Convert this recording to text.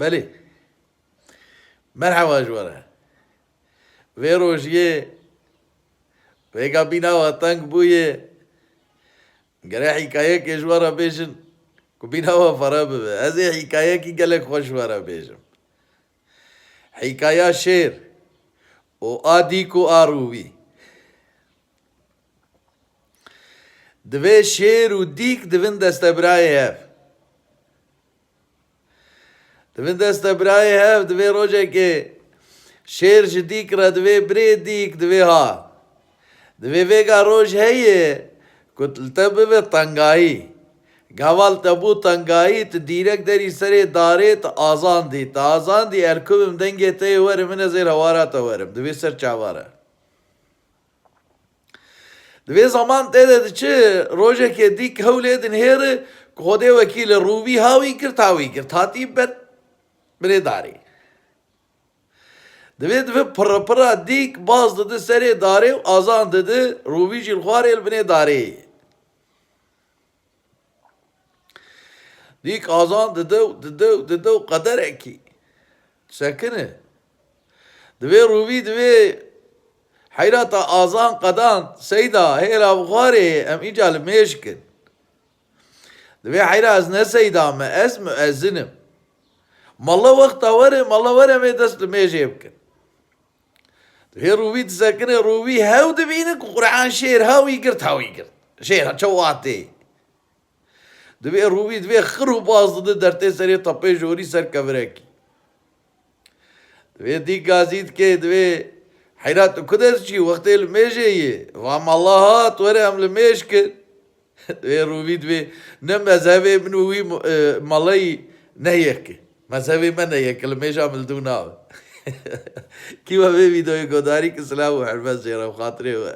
بله مرحبا جواره وی روشیه ویگا بینا و تنگ بویه گره حکایه که جواره بیشن کو بینا و فرا ببه از این حکایه کی گلک خوش واره بیشم حکایه شیر و آدی کو آروی دوی شیر و دیک دوین دست برای të vendes të bra hev, të ve roqe ke, shërë dikra, të ve bre dik, të ve ha. Të ve ve ka heje, këtë të bëve tangaji. Gaval të bu tangaji të direk deri sere dare të azandi. Të azandi erkubim denge te verim, në zir havara të verim, të ve sër çavara. Dve zaman te dedi çi roje ke dik hevledin heri Kode vekili rubi havi kir tavi kir tati bet militari. Divê divê pirpira dîk baz didi serê darê azan didi rûvî jî xwarê li binê darê. Dîk azan dide û dide û dide û qederekî. Sekine. Divê rûvî divê heyrata azan qadan seyda hêra bixwarê em îca li mêş kin. Divê heyra ez ne seyda me ez müezzinim. مالا وقت وره مالا وره می دست میشه بکن دوی روبی تسکنه روبی هاو دبینه که قرآن شیر هاو یگرد هاو یگرد شیر چواتی دوی روبی دوی خرو باز ده درته سری تپه جوری سر کبره کی دوی دی گازید که دوی حیرت کدر چی وقت المیشه یه و ام الله هات وره هم لمیش کن دوی روبی دوی نه مذهبی منوی مالای نه یکی مذهبی من ہے یہ کلمہ شامل تو نہ ہو کیوں ہمیں بھی دو ایک کے سلام و حرمت سے خاطرے ہوا